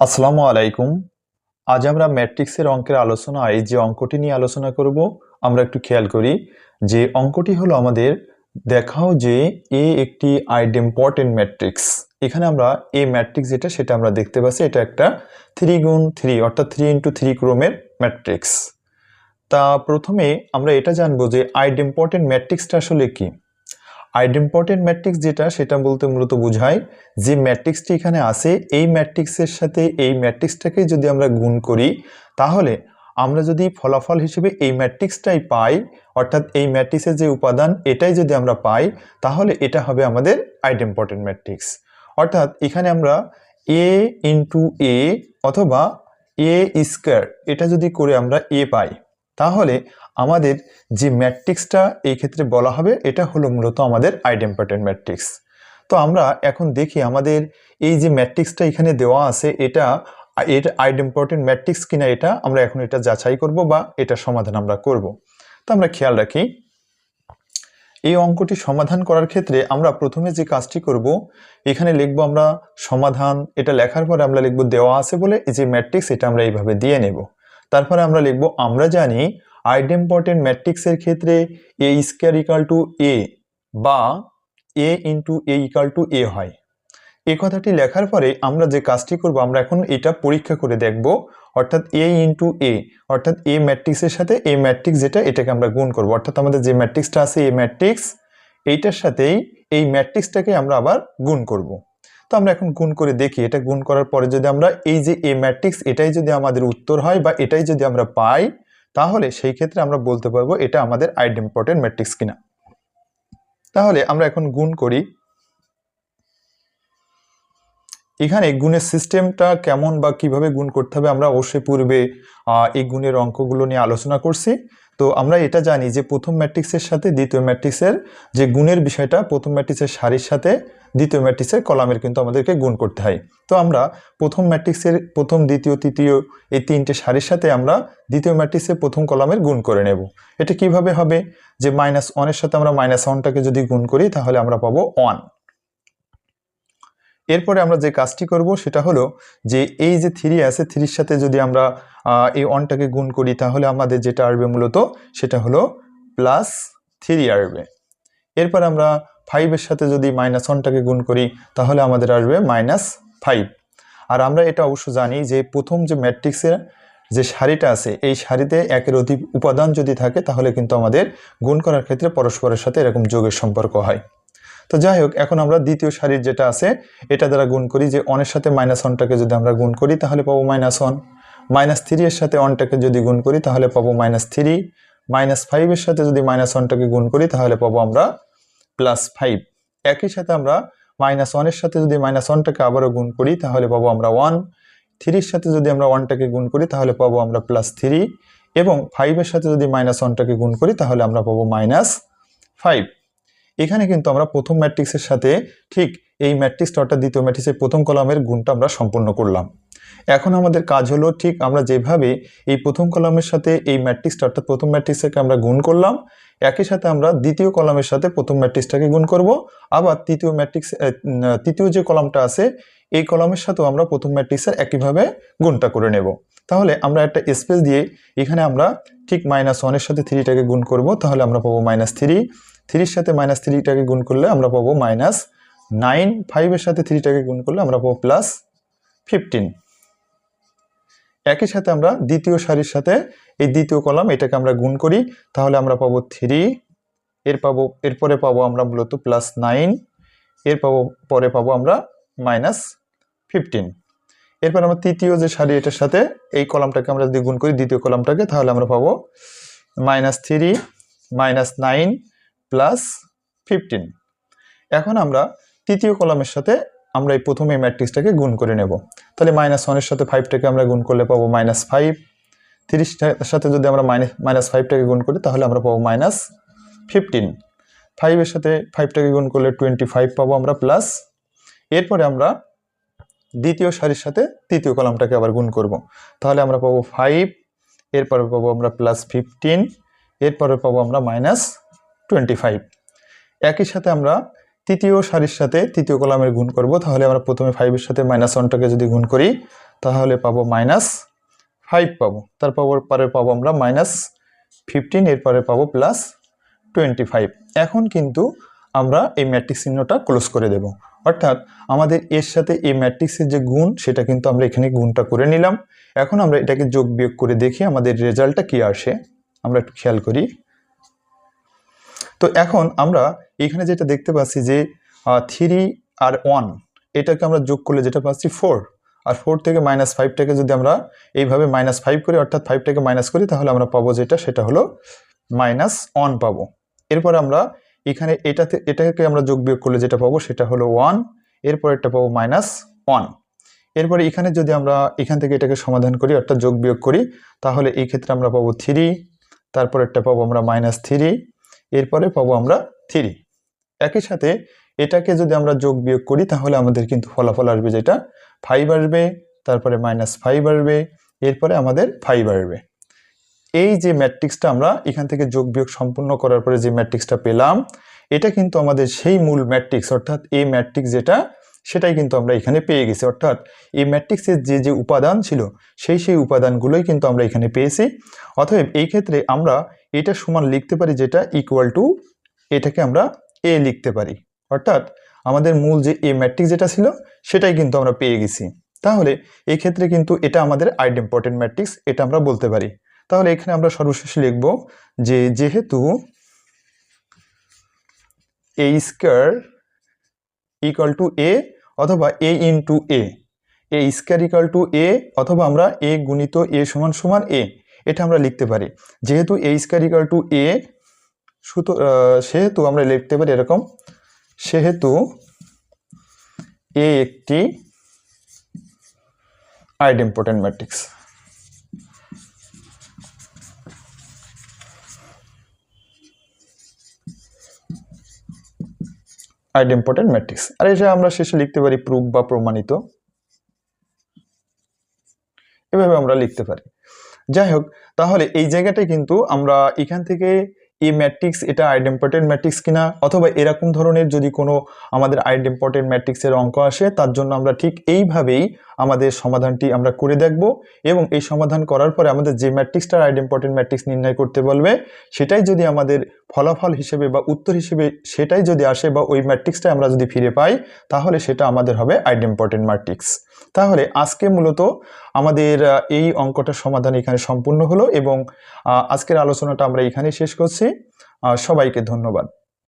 আসসালামু আলাইকুম। আজ আমরা ম্যাট্রিক্সের অঙ্কের আলোচনায় যে অঙ্কটি নিয়ে আলোচনা করব, আমরা একটু খেয়াল করি যে অঙ্কটি হলো আমাদের, দেখাও যে এ একটি আইডেম্পর্টেন্ট ম্যাট্রিক্স। এখানে আমরা এ ম্যাট্রিক্স যেটা, সেটা আমরা দেখতে পাচ্ছি, এটা একটা থ্রি গুণ থ্রি, অর্থাৎ থ্রি ইন্টু থ্রি ক্রোমের ম্যাট্রিক্স। তা প্রথমে আমরা এটা জানব যে আইডেম্পর্টেন্ট ম্যাট্রিক্সটা আসলে কি। আইডেম্পর্টেন্ট ম্যাট্রিক্স যেটা, সেটা বলতে মূলত বোঝায় যে ম্যাট্রিক্সটি এখানে আছে, এই ম্যাট্রিক্সের সাথে এই ম্যাট্রিক্সটাকে যদি আমরা গুণ করি, তাহলে আমরা যদি ফলাফল হিসেবে এই ম্যাট্রিক্সটাই পাই, অর্থাৎ এই ম্যাট্রিক্সের যে উপাদান, এটাই যদি আমরা পাই, তাহলে এটা হবে আমাদের আইডেম্পর্টেন্ট ম্যাট্রিক্স অর্থাৎ এখানে আমরা এ ইন্টু এ অথবা এ স্কোয়ার এটা যদি করে আমরা এ পাই। তাহলে আমাদের যে ম্যাট্রিক্সটা এই ক্ষেত্রে বলা হবে, এটা হলো মূলত আমাদের আইডেম্পর্টেন্ট ম্যাট্রিক্স। তো আমরা এখন দেখি আমাদের এই যে ম্যাট্রিক্সটা এখানে দেওয়া আছে, এটা এর আইডেম্পর্টেন্ট ম্যাট্রিক্স কিনা এটা আমরা এখন এটা যাচাই করব বা এটা সমাধান আমরা করব। তো আমরা খেয়াল রাখি, এই অঙ্কটি সমাধান করার ক্ষেত্রে আমরা প্রথমে যে কাজটি করব, এখানে লিখব আমরা সমাধান, এটা লেখার পরে আমরা লিখব দেওয়া আছে বলে এই যে ম্যাট্রিক্স, এটা আমরা এইভাবে দিয়ে নেব। তারপরে আমরা লিখব, আমরা জানি আইডেম্পর্টেন্ট ম্যাট্রিক্সের ক্ষেত্রে A square equal to A বা A into A equal to A হয়। এই কথাটি লেখার পরে আমরা যে কাজটি করব, আমরা এখন এটা পরীক্ষা করে দেখব, অর্থাৎ এ ইন্টু এ, অর্থাৎ এ ম্যাট্রিক্সের সাথে এ ম্যাট্রিক্স যেটা, এটাকে আমরা গুণ করব। অর্থাৎ আমাদের যে ম্যাট্রিক্সটা আছে, এ ম্যাট্রিক্স, এইটার সাথেই এই ম্যাট্রিক্সটাকে আমরা আবার গুণ করব। তো আমরা এখন গুণ করে দেখি। এটা গুণ করার পরে যদি আমরা এই যে এ ম্যাট্রিক্স এটাই যদি আমাদের উত্তর হয় বা এটাই যদি আমরা পাই, তাহলে সেই ক্ষেত্রে আমরা বলতে পারব এটা আমাদের আইডেম্পর্টেন্ট ম্যাট্রিক্স কিনা। তাহলে আমরা এখন গুণ করি এখানে গুণের সিস্টেমটা কেমন বা কীভাবে গুণ করতে হবে আমরা অবশ্যই পূর্বে এই গুণের অঙ্কগুলো নিয়ে আলোচনা করছি। তো আমরা এটা জানি যে প্রথম ম্যাট্রিক্সের সাথে দ্বিতীয় ম্যাট্রিক্সের যে গুণের বিষয়টা প্রথম ম্যাট্রিক্সের সারির সাথে দ্বিতীয় ম্যাট্রিক্সের কলামের কিন্তু আমাদেরকে গুণ করতে হয়। তো আমরা প্রথম ম্যাট্রিক্সের প্রথম, দ্বিতীয়, তৃতীয় এই তিনটে সারির সাথে আমরা দ্বিতীয় ম্যাট্রিক্সের প্রথম কলামের গুণ করে নেব। এটা কীভাবে হবে? যে মাইনাস ওয়ানের সাথে আমরা মাইনাস ওয়ানটাকে যদি গুণ করি তাহলে আমরা পাবো ওয়ান এরপরে আমরা যে কাজটি করব সেটা হলো যে এই যে থ্রি আছে থ্রির সাথে যদি আমরা এই ওয়ানটাকে গুণ করি তাহলে আমাদের যেটা আসবে মূলত সেটা হলো প্লাস থ্রি আসবে। এরপর আমরা ফাইভের সাথে যদি মাইনাস ওয়ানটাকে গুণ করি তাহলে আমাদের আসবে মাইনাস ফাইভ আর আমরা এটা অবশ্য জানি যে প্রথম যে ম্যাট্রিক্সের যে শাড়িটা আছে, এই শাড়িতে একের অধিক উপাদান যদি থাকে তাহলে কিন্তু আমাদের গুণ করার ক্ষেত্রে পরস্পরের সাথে এরকম যোগের সম্পর্ক হয়। তো যাই হোক এখন আমরা দ্বিতীয় সারির যেটা আছে, এটা দ্বারা গুণ করি যে অনের সাথে মাইনাস ওয়ানটাকে যদি আমরা গুণ করি, তাহলে পাবো মাইনাস ওয়ান মাইনাস থ্রি এর সাথে ওয়ানটাকে যদি গুণ করি, তাহলে পাবো মাইনাস থ্রি মাইনাস ফাইভের সাথে যদি মাইনাস ওয়ানটাকে গুণ করি, তাহলে পাবো আমরা প্লাস ফাইভ একই সাথে আমরা মাইনাস ওয়ানের সাথে যদি মাইনাস ওয়ানটাকে আবারও গুণ করি, তাহলে পাবো আমরা ওয়ান থ্রির সাথে যদি আমরা ওয়ানটাকে গুণ করি, তাহলে পাবো আমরা প্লাস থ্রি এবং ফাইভের সাথে যদি মাইনাস ওয়ানটাকে গুণ করি, তাহলে আমরা পাবো মাইনাস ফাইভ এখানে কিন্তু আমরা প্রথম ম্যাট্রিক্সের সাথে ঠিক এই ম্যাট্রিক্সটা অর্থাৎ দ্বিতীয় ম্যাট্রিক্সের প্রথম কলামের গুণটা আমরা সম্পূর্ণ করলাম। এখন আমাদের কাজ হলো ঠিক আমরা যেভাবে এই প্রথম কলামের সাথে এই ম্যাট্রিক্সটা অর্থাৎ প্রথম ম্যাট্রিক্সটাকে আমরা গুণ করলাম, একই সাথে আমরা দ্বিতীয় কলামের সাথে প্রথম ম্যাট্রিক্সটাকে গুণ করব। আবার তৃতীয় ম্যাট্রিক্স তৃতীয় যে কলামটা আছে, এই কলামের সাথেও আমরা প্রথম ম্যাট্রিক্সের একইভাবে গুণটা করে নেব। তাহলে আমরা একটা স্পেস দিয়ে এখানে আমরা ঠিক মাইনাস ওয়ানের সাথে থ্রিটাকে গুণ করব, তাহলে আমরা পাবো মাইনাস থ্রি থ্রির সাথে মাইনাস থ্রিটাকে গুণ করলে আমরা পাবো মাইনাস নাইন ফাইভের সাথে থ্রিটাকে গুণ করলে আমরা পাবো প্লাস ফিফটিন একই সাথে আমরা দ্বিতীয় সারির সাথে এই দ্বিতীয় কলাম এটাকে আমরা গুণ করি, তাহলে আমরা পাবো থ্রি এর পাবো, এরপরে পাবো আমরা মূলত প্লাস নাইন এর পাবো, পরে পাবো আমরা মাইনাস ফিফটিন এরপর আমরা তৃতীয় যে সারি এটার সাথে এই কলামটাকে আমরা যদি গুণ করি, দ্বিতীয় কলামটাকে তাহলে আমরা পাবো minus three minus nine plus fifteen এখন আমরা তৃতীয় কলামের সাথে আমরা এই প্রথমে ম্যাট্রিক্সটাকে গুণ করে নেব। তাহলে মাইনাস ওয়ানের সাথে ফাইভটাকে আমরা গুণ করলে পাবো মাইনাস ফাইভ তিরিশটার সাথে যদি আমরা মাইনাস মাইনাস ফাইভটাকে গুণ করি, তাহলে আমরা পাবো মাইনাস ফিফটিন ফাইভের সাথে ফাইভটাকে গুণ করলে টোয়েন্টি ফাইভ পাবো আমরা প্লাস এরপরে আমরা দ্বিতীয় সারির সাথে তৃতীয় কলামটাকে আবার গুণ করব। তাহলে আমরা পাবো ফাইভ এরপরে পাবো আমরা প্লাস ফিফটিন এরপরে পাবো আমরা মাইনাস টোয়েন্টি ফাইভ একই সাথে আমরা তৃতীয় সারির সাথে তৃতীয় কলামের গুণ করব, তাহলে আমরা প্রথমে ফাইভের সাথে মাইনাস ওয়ানটাকে যদি গুণ করি, তাহলে পাবো মাইনাস ফাইভ পাবো। তারপর পরে পাবো আমরা মাইনাস ফিফটিন এরপরে পাবো প্লাস টোয়েন্টি ফাইভ এখন কিন্তু আমরা এই ম্যাট্রিক্স চিহ্নটা ক্লোজ করে দেব। অর্থাৎ আমাদের এর সাথে এই ম্যাট্রিক্সের যে গুণ, সেটা কিন্তু আমরা এখানে গুণটা করে নিলাম। এখন আমরা এটাকে যোগ বিয়োগ করে দেখি, আমাদের রেজাল্টটা কি আসে। আমরা একটু খেয়াল করি। তো এখন আমরা এখানে যেটা দেখতে পাচ্ছি যে থ্রি আর ওয়ান এটাকে আমরা যোগ করলে যেটা পাচ্ছি ফোর আর ফোর থেকে মাইনাস ফাইভটাকে যদি আমরা এইভাবে মাইনাস ফাইভ করি, অর্থাৎ ফাইভটাকে মাইনাস করি, তাহলে আমরা পাবো যেটা, সেটা হলো মাইনাস ওয়ান পাবো। এরপর আমরা এখানে এটাতে, এটাকে আমরা যোগ বিয়োগ করলে যেটা পাবো, সেটা হলো ওয়ান এরপর একটা পাবো মাইনাস ওয়ান এরপরে এখানে যদি আমরা এখান থেকে এটাকে সমাধান করি, অর্থাৎ যোগ বিয়োগ করি, তাহলে এই ক্ষেত্রে আমরা পাবো থ্রি তারপর একটা পাবো আমরা মাইনাস থ্রি এরপরে পাবো আমরা থ্রি একই সাথে এটাকে যদি আমরা যোগ বিয়োগ করি, তাহলে আমাদের কিন্তু ফলাফল আসবে যেটা ফাইভ আসবে, তারপরে মাইনাস ফাইভ আসবে, এরপরে আমাদের ফাইভ আসবে। এই যে ম্যাট্রিক্সটা আমরা এখান থেকে যোগ বিয়োগ সম্পূর্ণ করার পরে যে ম্যাট্রিক্সটা পেলাম, এটা কিন্তু আমাদের সেই মূল ম্যাট্রিক্স অর্থাৎ এই ম্যাট্রিক্স যেটা সেটাই কিন্তু আমরা এখানে পেয়ে গেছি। অর্থাৎ এই ম্যাট্রিক্সের যে যে উপাদান ছিল, সেই সেই উপাদানগুলোই কিন্তু আমরা এখানে পেয়েছি। অতএব এই ক্ষেত্রে আমরা এটা সমান লিখতে পারি যেটা ইকুয়াল টু এটাকে আমরা এ লিখতে পারি। অর্থাৎ আমাদের মূল যে এ ম্যাট্রিক্স যেটা ছিল, সেটাই কিন্তু আমরা পেয়ে গেছি। তাহলে এই ক্ষেত্রে কিন্তু এটা আমাদের আইড ইম্পর্টেন্ট ম্যাট্রিক্স এটা আমরা বলতে পারি। তাহলে এখানে আমরা সর্বশেষে লিখব যে, যেহেতু এই স্কোয়ার ইকাল টু এ অথবা A into A A square equal to A অথবা আমরা এ গুণিত এ সমান সমান এ এটা আমরা লিখতে পারি। যেহেতু A square equal to A সুতো সেহেতু আমরা লিখতে পারি এরকম। সেহেতু এ একটি idempotent matrix idempotent matrix. আর এটা আমরা শেষে লিখতে পারি প্রুফ বা প্রমাণিত, এভাবে আমরা লিখতে পারি। যাই হোক, তাহলে এই জায়গাটায় কিন্তু আমরা এখান থেকে এই ম্যাট্রিক্স এটা আইড ইম্পর্টেন্ট ম্যাট্রিক্স কিনা? অথবা এরকম ধরনের যদি কোনো আমাদের আইড ইম্পর্টেন্ট ম্যাট্রিক্সের অঙ্ক আসে, তার জন্য আমরা ঠিক এইভাবেই আমাদের সমাধানটি আমরা করে দেখব এবং এই সমাধান করার পরে আমাদের যে ম্যাট্রিক্সটার আইড ইম্পর্টেন্ট ম্যাট্রিক্স নির্ণয় করতে বলবে, সেটাই যদি আমাদের ফলাফল হিসেবে বা উত্তর হিসেবে সেটাই যদি আসে বা ওই ম্যাট্রিক্সটা আমরা যদি ফিরে পাই, তাহলে সেটা আমাদের হবে আইড ইম্পর্টেন্ট ম্যাট্রিক্স তাহলে আজকে মূলত আমাদের এই অঙ্কটার সমাধান এখানে সম্পূর্ণ হলো এবং আজকের আলোচনাটা আমরা এখানে শেষ করছি। সবাইকে ধন্যবাদ।